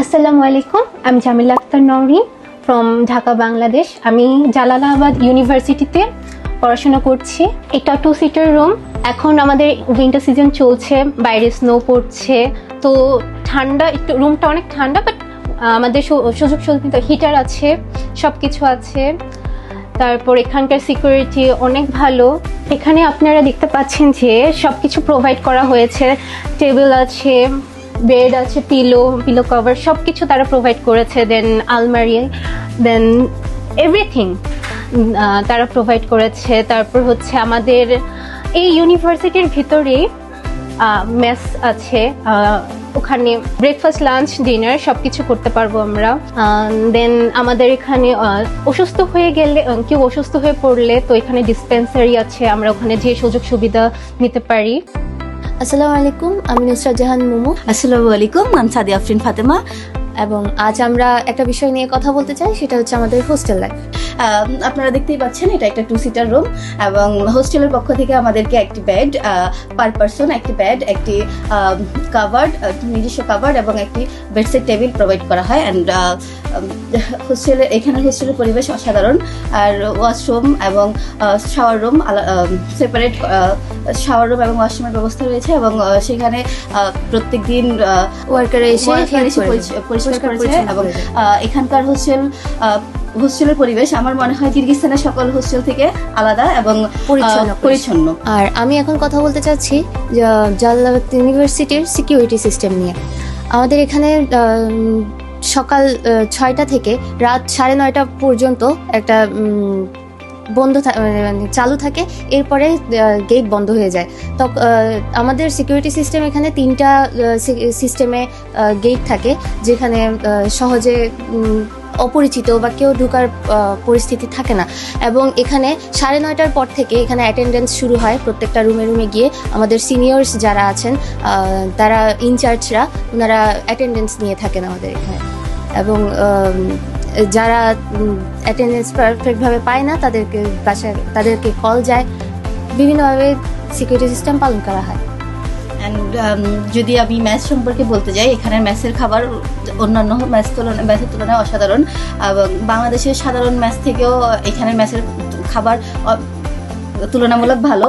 আসসালামু আলাইকুম আমি জামিলা আক্তার নওরিন ফ্রম ঢাকা বাংলাদেশ আমি জালালাবাদ ইউনিভার্সিটিতে পড়াশোনা করছি। এটা টু সিটার রুম এখন আমাদের উইন্টার সিজন চলছে, বাইরে স্নো পড়ছে। তো ঠান্ডা, একটু রুমটা অনেক ঠান্ডা বাট আমাদের সুযোগ সুবিধা হিটার আছে সব কিছু আছে। তারপর এখানকার সিকিউরিটি অনেক ভালো। এখানে আপনারা দেখতে পাচ্ছেন যে সব কিছু প্রোভাইড করা হয়েছে। টেবিল আছে বেড আছে পিলো পিলো কভার সব কিছু তারা প্রোভাইড করেছে দেন আলমারি দেন এভরিথিং তারা প্রোভাইড করেছে। তারপর হচ্ছে আমাদের এই ইউনিভার্সিটির ভিতরেই মেস আছে। ওখানে ব্রেকফাস্ট লাঞ্চ ডিনার সব কিছু করতে পারব আমরা। দেন আমাদের এখানে অসুস্থ হয়ে গেলে কেউ অসুস্থ হয়ে পড়লে তো এখানে ডিসপেন্সারি আছে। আমরা ওখানে যে সুযোগ সুবিধা নিতে পারি। আসসালামু আলাইকুম আমি নিসরা জাহান মোমো আসসালামু আলাইকুম আমি সাদিয়া আফরিন ফাতেমা এবং আজ আমরা একটা বিষয় নিয়ে কথা বলতে চাই সেটা হচ্ছে আমাদের হোস্টেল লাইফ আপনারা দেখতেই পাচ্ছেন এটা একটা টু সিটার রুম এবং হোস্টেলের পক্ষ থেকে আমাদেরকে একটি বেড পার পারসন একটি বেড একটি কাভার্ড নিজস্ব কাভার্ড এবং একটি বেডসেট টেবিল প্রোভাইড করা হয় অ্যান্ড হোস্টেলের এখানে হোস্টেলের পরিবেশ অসাধারণ আর ওয়াশরুম এবং shower room separate shower room এবং ওয়াশরুমের ব্যবস্থা রয়েছে এবং সেখানে প্রত্যেক দিন ওয়ার্কারে এসে পরিষ্কার। পরিষ্কার করেছে এবং এখানকার হোস্টেল হোস্টেলের পরিবেশ আমার মনে হয় কিরগিস্তানের সকল হোস্টেল থেকে আলাদা এবং পরিচ্ছন্ন, আর আমি এখন কথা বলতে চাচ্ছি জালালাবাদ ইউনিভার্সিটির সিকিউরিটি সিস্টেম নিয়ে। আমাদের এখানে সকাল ছয়টা থেকে রাত সাড়ে নয়টা পর্যন্ত একটা উম, বন্ধ মানে চালু থাকে, এরপরে গেট বন্ধ হয়ে যায়। তো আমাদের সিকিউরিটি সিস্টেম এখানে তিনটা সিস্টেমে গেট থাকে, যেখানে সহজে অপরিচিত বা কেউ ঢুকার পরিস্থিতি থাকে না। এবং এখানে সাড়ে নয়টার পর থেকে এখানে অ্যাটেন্ডেন্স শুরু হয় প্রত্যেকটা রুমে রুমে গিয়ে। আমাদের সিনিয়র্স যারা আছেন তারা ইনচার্জরা ওনারা অ্যাটেন্ডেন্স নিয়ে থাকেন আমাদের এখানে। এবং যারা অ্যাটেন্ডেন্স পারফেক্টভাবে পায় না, তাদেরকে বাসায়, তাদেরকে কল যায়। বিভিন্নভাবে সিকিউরিটি সিস্টেম পালন করা হয়। অ্যান্ড যদি আমি ম্যাচ সম্পর্কে বলতে যাই, এখানের ম্যাচের খাবার অন্যান্য ম্যাচ তুলনায় ম্যাচের তুলনায় অসাধারণ। এবং বাংলাদেশের সাধারণ ম্যাচ থেকেও এখানের ম্যাচের খাবার তুলনামূলক ভালো।